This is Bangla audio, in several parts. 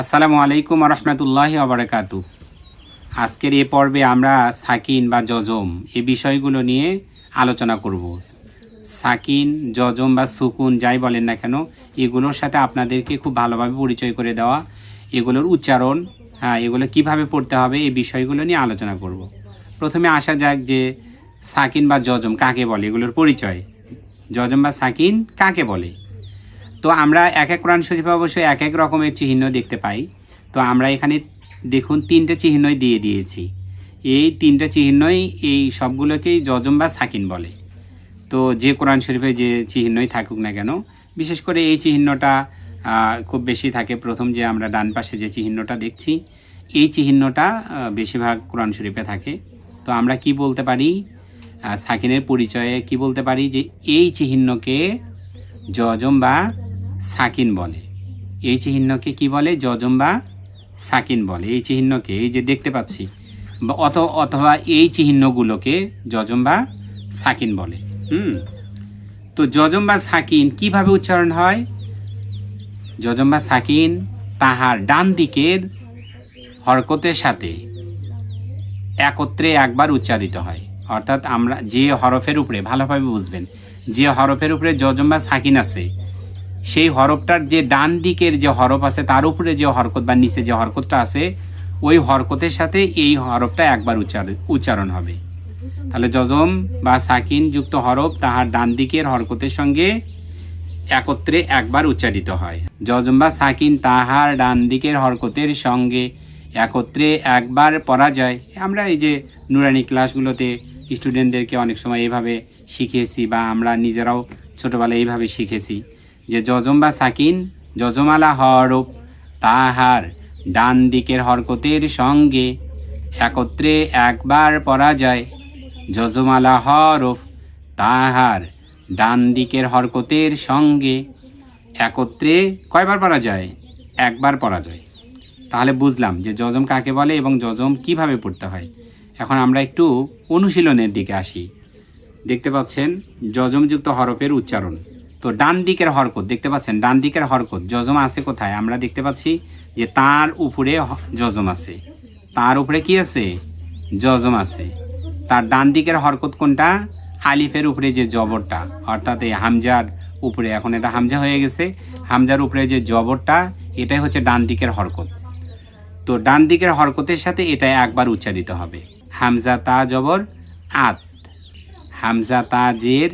আসসালামু আলাইকুম রহমতুল্লাহি আবরাকাতু আজকের এ পর্বে আমরা সাকিন বা যজম এ বিষয়গুলো নিয়ে আলোচনা করব। সাকিন, যজম বা সুকুন যাই বলেন না কেন, এগুলোর সাথে আপনাদেরকে খুব ভালোভাবে পরিচয় করে দেওয়া, এগুলোর উচ্চারণ হ্যাঁ এগুলো কীভাবে পড়তে হবে এই বিষয়গুলো নিয়ে আলোচনা করব। প্রথমে আসা যাক যে সাকিন বা যজম কাকে বলে, এগুলোর পরিচয়। যজম বা সাকিন কাকে বলে? তো আমরা এক এক কোরআন শরীফে অবশ্যই এক এক রকমের চিহ্ন দেখতে পাই। তো আমরা এখানে দেখুন তিনটে চিহ্নই দিয়ে দিয়েছি। এই তিনটে চিহ্নই এই সবগুলোকেই যজম বা সাকিন বলে। তো যে কোরআন শরীফে যে চিহ্নই থাকুক না কেন, বিশেষ করে এই চিহ্নটা খুব বেশি থাকে। প্রথম যে আমরা ডান পাশে যে চিহ্নটা দেখছি, এই চিহ্নটা বেশিরভাগ কোরআন শরীফে থাকে। তো আমরা কি বলতে পারি? সাকিনের পরিচয়ে কি বলতে পারি? যে এই চিহ্নকে যজম বা সাকিন বলে। এই চিহ্নকে কি বলে যজম বা সাকিন বলে? এই চিহ্নকে, এই যে দেখতে পাচ্ছি অত অথবা এই চিহ্নগুলোকে যজম বা সাকিন বলে। হুম? তো যজম বা সাকিন কীভাবে উচ্চারণ হয়? যজম বা সাকিন তাহার ডান দিকের হরকতের সাথে একত্রে একবার উচ্চারিত হয়। অর্থাৎ আমরা যে হরফের উপরে, ভালোভাবে বুঝবেন, যে হরফের উপরে যজম বা সাকিন আছে সেই হরফটার যে ডান দিকের যে হরফ আছে, তার উপরে যে হরকত বা নিচে যে হরকতটা আছে, ওই হরকতের সাথে এই হরফটা একবার উচ্চারণ উচ্চারণ হবে। তাহলে যজম বা সাকিন যুক্ত হরফ তাহার ডান দিকের হরকতের সঙ্গে একত্রে একবার উচ্চারিত হয়। যজম বা সাকিন তাহার ডান দিকের হরকতের সঙ্গে একত্রে একবার পড়া যায় আমরা এই যে নুরানি ক্লাসগুলোতে স্টুডেন্টদেরকে অনেক সময় এইভাবে শিখেছি বা আমরা নিজেরাও ছোটোবেলায় এইভাবে শিখেছি। যে যজম বা সাকিন, যজমালা হরফ তাহার ডান দিকের হরকতের সঙ্গে একত্রে একবার পড়া যায়। যজমালা হরফ তাহার ডান দিকের হরকতের সঙ্গে একত্রে কয়বার পড়া যায়? একবার পড়া যায়। তাহলে বুঝলাম যে যজম কাকে বলে এবং যজম কীভাবে পড়তে হয়। এখন আমরা একটু অনুশীলনের দিকে আসি। দেখতে পাচ্ছেন, যজমযুক্ত হরফের উচ্চারণ। তো ডান দিকের হরকত, দেখতে পাচ্ছেন, ডান দিকের হরকত, যজম আছে কোথায়? আমরা দেখতে পাচ্ছি যে তার উপরে যজম আছে। তার উপরে কি আছে? যজম আছে। তার ডান দিকের হরকত কোনটা? আলিফের উপরে যে জবরটা, অর্থাৎ এই হামজার উপরে। এখন এটা হামজা হয়ে গেছে। হামজার উপরে যে জবরটা, এটাই হচ্ছে ডান দিকের হরকত। তো ডান দিকের হরকতের সাথে এটাই একবার উচ্চারিত হবে। হামজা তা জবর আত। হামজা তা জের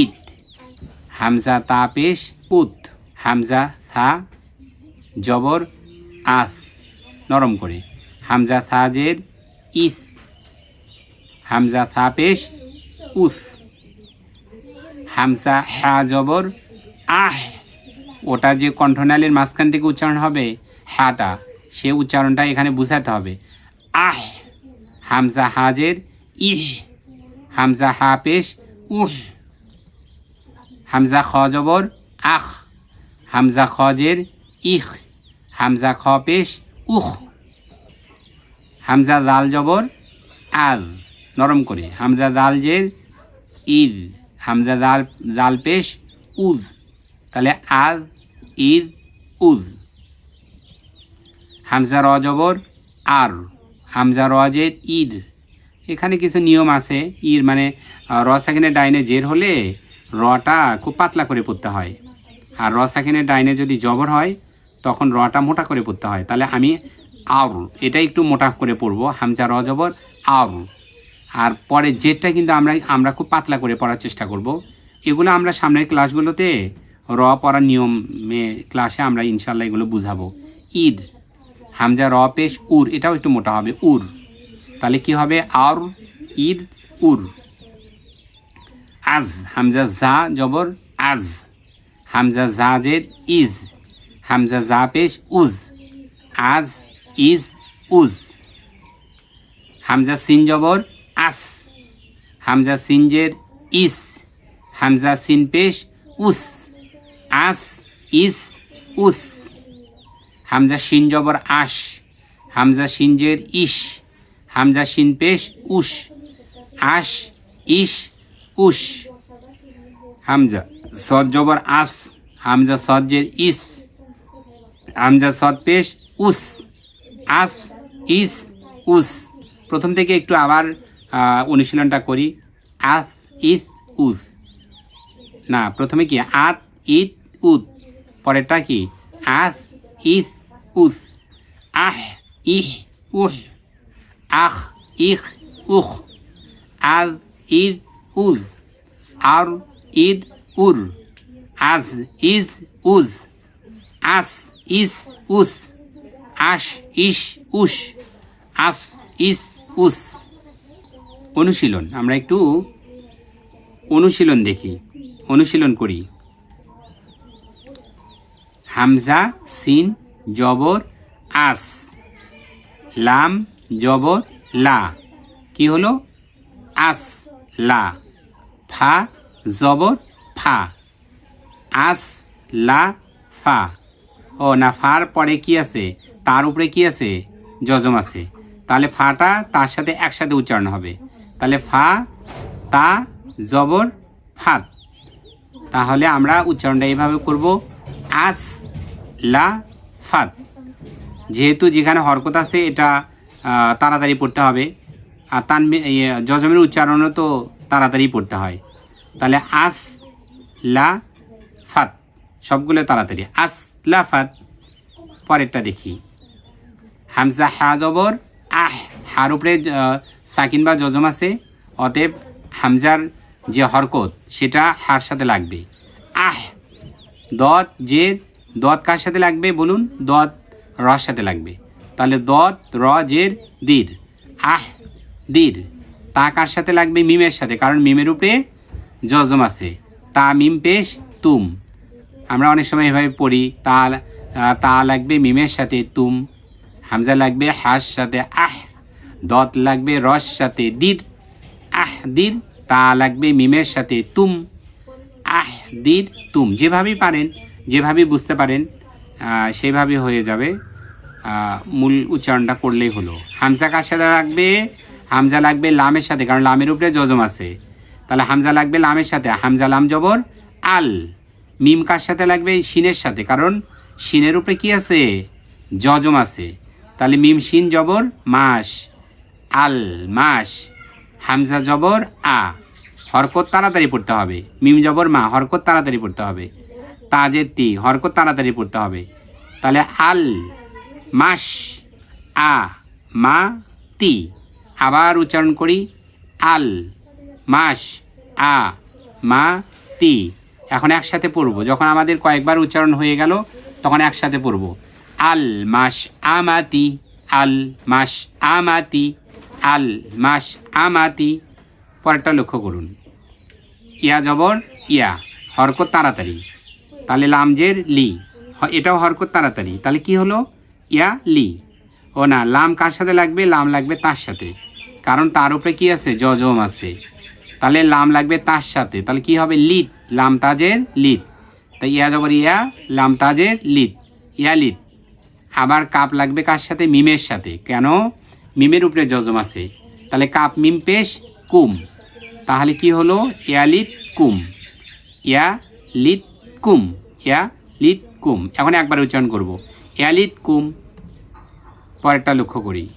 ইট হামজা তা পেশ উত হামজা থা জবর, আস, নরম করে। হামজা সাজের ইস। হামজা থা পেশ উস। হামজা হা জবর, আহ। ওটা যে কণ্ঠনালীর মাঝখান থেকে উচ্চারণ হবে, হাটা, সে উচ্চারণটা এখানে বুঝাতে হবে। আহ। হামজা হাজের ইহ। হামজা হা পেশ উহ। হামজা খ জবর আখ হামজা খজের ইখ হামজা খ পেশ উখ হামজা দাল জবর আল নরম করে হামজা দাল জের ইদ হামজা দাল দাল পেশ উদ তাহলে আল ইদ উদ হামজা র জবর আর হামজা রজের ইদ এখানে কিছু নিয়ম আছে। ইর মানে র সাকিনের ডাইনে জের হলে রটা খুব পাতলা করে পড়তে হয়। আর র সাকিনের ডাইনে যদি জবর হয়, তখন রটা মোটা করে পড়তে হয়। তাহলে আমি আর এটা একটু মোটা করে পড়ব। হামজা র জবর, আর। আর পরে জেরটা কিন্তু আমরা আমরা খুব পাতলা করে পড়ার চেষ্টা করব। এগুলো আমরা সামনের ক্লাসগুলোতে র পড়ার নিয়মে, ক্লাসে আমরা ইনশাল্লাহ এগুলো বুঝাবো। ঈদ, হামজা, র, পেশ, উর, এটাও একটু মোটা হবে। উর। তাহলে কি হবে? আর, ঈদ, উর। আজ, হামজা জা জবর আজ, হামজা জাজের ইজ, হামজা জা পেশ উজ, আজ ইজ উজ, হামজা সিন জবর আস, হামজা সিনজের ইস, হামজা সিন পেশ উস, আস ইস উস, হামজা শিন জবর আশ হামজা সিনজের ইস, হামজা শিন পেশ উস আশ ইস উস হামজা সদ জবর আস, হামজা সজ্জের ইস আমজা সদ পেশ উস, আস, ইস, উস। প্রথম থেকে একটু আবার অনুশীলনটা করি। আস, ইস, উস। না, প্রথমে কি? আত, ইত উদ পরেরটা কি? আস, ইস, উস। আহ, ইহ, উহ। আখ ইখ উখ আজ, ইদ উজ আর ইদ উর আজ ইজ উজ। আস ইস উস। আশ ইস উস। আস ইস উস। অনুশীলন। আমরা একটু অনুশীলন দেখি। অনুশীলন করি। হামজা, সিন, জবর, আস। লাম, জবর, লা। কি হলো? আস। লা, ফা, জবর, ফা। আস, লা, ফা। ও, না, ফার পরে কি আছে? তার উপরে কি আছে? যজম আছে। তাহলে ফাটা তার সাথে একসাথে উচ্চারণ হবে। তাহলে ফা, তা, জবর, ফাত। তাহলে আমরা উচ্চারণটা এইভাবে করব। আস, লা, ফাত। যেহেতু যেখানে হরকত আছে, এটা তাড়াতাড়ি পড়তে হবে। আর তান যজমের উচ্চারণও তো তাড়াতাড়ি পড়তে হয়। তাহলে আস, লা, ফাত, সবগুলো তাড়াতাড়ি। আস, লা, ফাত, পরেরটা দেখি। হামজা, হা, জবর, আহ, হার উপরে সাকিন বা যজম আছে। অতএব হামজার যে হরকত, সেটা হার সাথে লাগবে। আহ, দত যে দত কার সাথে লাগবে বলুন? দত রর সাথে লাগবে। তাহলে দত, র জের দীর আহ দীর। তা কার সাথে লাগবে? মিমের সাথে। কারণ মিমের উপরে যজম আছে। তা মিম পেশ, তুম। আমরা অনেক সময় এভাবে পড়ি, তা তা লাগবে মিমের সাথে, তুম। হামজা লাগবে হাস সাথে, আহ। দত লাগবে রস সাথে, দির। আহ, দির। তা লাগবে মিমের সাথে, তুম। আহ, দির, তুম। যেভাবেই পারেন, যেভাবেই বুঝতে পারেন সেভাবে হয়ে যাবে। মূল উচ্চারণটা করলেই হলো। হামজা কার সাথে লাগবে? হামজা লাগবে লামের সাথে, কারণ লামের উপরে যজম আছে। তাহলে হামজা লাগবে লামের সাথে, হামজা লাম জবর, আল। মিম কার সাথে লাগবে? শিনের সাথে, কারণ শিনের উপরে কি আছে? যজম আছে। তাহলে মিম শিন জবর, মাস। আল, মাস। হামজা জবর, আ। হরকত তাড়াতাড়ি পড়তে হবে। মিম জবর, মা, হরকত তাড়াতাড়ি পড়তে হবে। তাজের তি, হরকত তাড়াতাড়ি পড়তে হবে। তাহলে আল, মাস, আ, মা, তি। আবার উচ্চারণ করি, আল, মাস, আ, মা, তি। এখন একসাথে পড়ব। যখন আমাদের কয়েকবার উচ্চারণ হয়ে গেল, তখন একসাথে পড়ব। আল, মাস আমাতি আল, মাস আমাতি আল, মাস আমাতি পরেরটা লক্ষ্য করুন। ইয়া জবর, ইয়া। হরকত তাড়াতাড়ি। তাহলে লামজের লি। এটাও হরকত তাড়াতাড়ি। তাহলে কি হলো? ইয়া, লি। ও না, লাম কার সাথে লাগবে? লাম লাগবে তার সাথে। কারণ তার উপরে কি আছে? জজম আছে। তাহলে লাম লাগবে তার সাথে। তাহলে কি হবে? লিত। লাম তাজের লিত। তাই ইয়া জবর ইয়া, লাম তাজের লিত। ইয়া লিত। আবার কাপ লাগবে কার সাথে? মিমের সাথে। কেন? মিমের উপরে জজম আছে। তাহলে কাপ, মিম, পেশ, কুম। তাহলে কি হলো? ইয়ালিত কুম। ইয়া লিত, কুম। ইয়া লিত, কুম। এখন একবার উচ্চারণ করব। ইয়ালিত কুম। পরেরটা লক্ষ্য করি।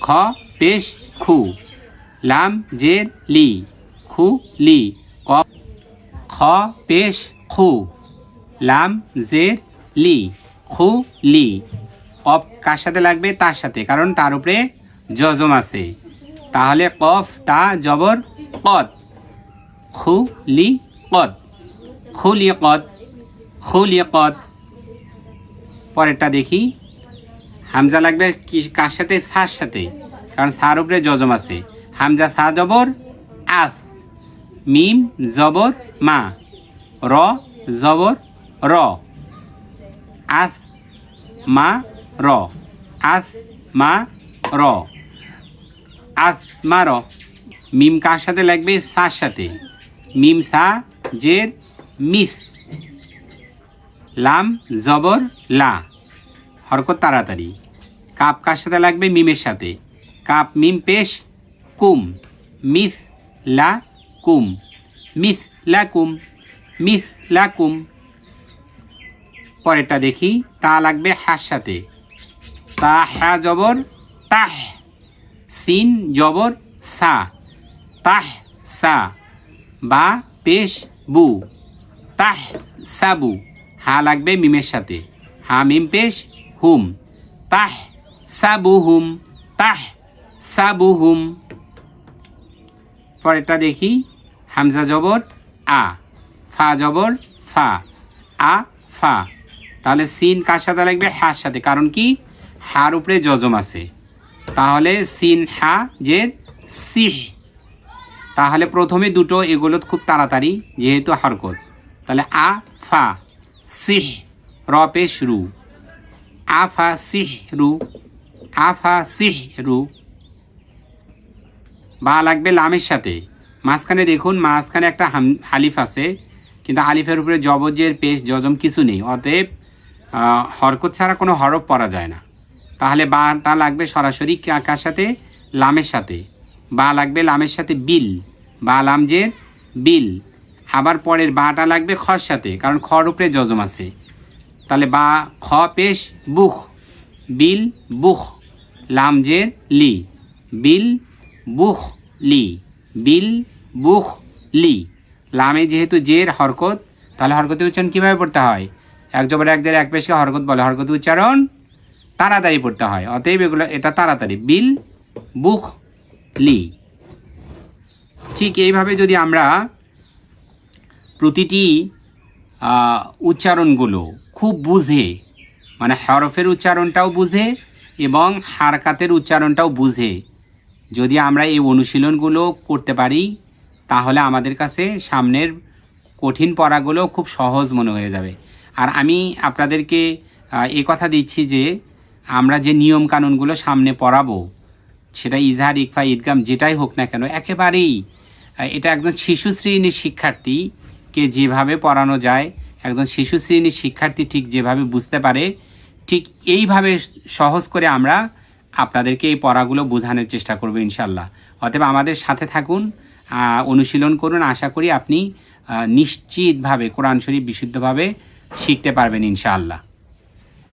খ, পেশ, খু। লাম, জের, লি। খু, লি। ক, খ, পেশ, খু। লাম, জের, লি। খু, লি। কফ কার সাথে লাগবে? তার সাথে, কারণ তার উপরে যজম আছে। তাহলে কফ, তা, জবর কদ খু, লি কদ খুলি কদ খুলি কদ পরেরটা দেখি। হামজা লাগবে কি, কার সাথে? সার সাথে। কারণ সার উপরে যজম আছে। হামজা সা জবর, আস। মিম, জবর, মা। র, জবর, র। আস, মা, র। আস, মা, র। আস, মা, র। মিম কার সাথে লাগবে? সার সাথে। মিম, সা, জের, মিস। লাম, জবর, লা। হরকত তাড়াতাড়ি। কাপ কার সাথে লাগবে? মিমের সাথে। কাপ, মিম, পেশ, কুম। মিস, লা, কুম। মিস, লা, কুম। মিস, লা, কুম। পরেরটা দেখি। তা লাগবে হার সাথে। তা, হা, জবর, তাহ। সিন, জবর, সা। তাহ, সা। বা, পেশ, বু। তাহ, সাবু। হা লাগবে মিমের সাথে। হা, মিম, পেশ, হুম। তাহ সাবু হুম তাহ সাবু হুম পরেরটা দেখি, হামজা জবর, আ, ফা জবর, ফা, আ, ফা। তাহলে সিন কার সাথে লাগবে? হার সাথে। কারণ কি? হার উপরে যজম আছে। তাহলে সিন হা যে সিহ। তাহলে প্রথমে দুটো এগুলো খুব তাড়াতাড়ি, যেহেতু হরকত। তাহলে আ, ফা, সিহ, র পেশ রু আ, ফা, সিহ, রু। আ ফা সিহ রু। বা লাগবে লামের সাথে। মাঝখানে দেখুন, মাঝখানে একটা আলিফ আছে, কিন্তু আলিফের উপরে জবজের পেশ, জজম কিছু নেই। অতএব হরকত ছাড়া কোনো হরফ পরা যায় না। তাহলে বাটা লাগবে সরাসরি কার সাথে? লামের সাথে। বা লাগবে লামের সাথে বিল। বা লামজের বিল। আবার পরের বাটা লাগবে খর সাথে, কারণ খর উপরে জজম আছে। তাহলে বা, খ, পেশ, বুখ। বিল, বুখ। লামজের লি। বিল বুখ লি। বিল বুখ লি। লামে যেহেতু জের, হরকত, তাহলে হরকত উচ্চারণ কীভাবে পড়তে হয়? এক জবর এক এক পেশকে হরকত বলে। হরকত উচ্চারণ তাড়াতাড়ি পড়তে হয়। অতএব এগুলো, এটা তাড়াতাড়ি। বিল বুখ লি। ঠিক এইভাবে যদি আমরা প্রতিটি উচ্চারণগুলো খুব বুঝে মানে হরফের উচ্চারণটাও বুঝে এবং হারকাতের উচ্চারণটাও বুঝে। যদি আমরা এই অনুশীলনগুলো করতে পারি, তাহলে আমাদের কাছে সামনের কঠিন পড়াগুলো খুব সহজ মনে হয়ে যাবে। আর আমি আপনাদেরকে এ কথা দিচ্ছি যে, আমরা যে নিয়ম কানুনগুলো সামনে পড়াবো, সেটা ইজহার, ইকফা, ঈদগাম যেটাই হোক না কেন, একেবারেই এটা একজন শিশু শ্রেণির শিক্ষার্থীকে যেভাবে পড়ানো যায়, একজন শিশু শ্রেণির শিক্ষার্থী ঠিক যেভাবে বুঝতে পারে ঠিক এইভাবে সহজ করে আমরা আপনাদেরকে এই পড়াগুলো বোঝানোর চেষ্টা করব ইনশাল্লাহ অতএব আমাদের সাথে থাকুন অনুশীলন করুন। আশা করি আপনি নিশ্চিতভাবে কোরআন শরীফ বিশুদ্ধভাবে শিখতে পারবেন ইনশাআল্লাহ।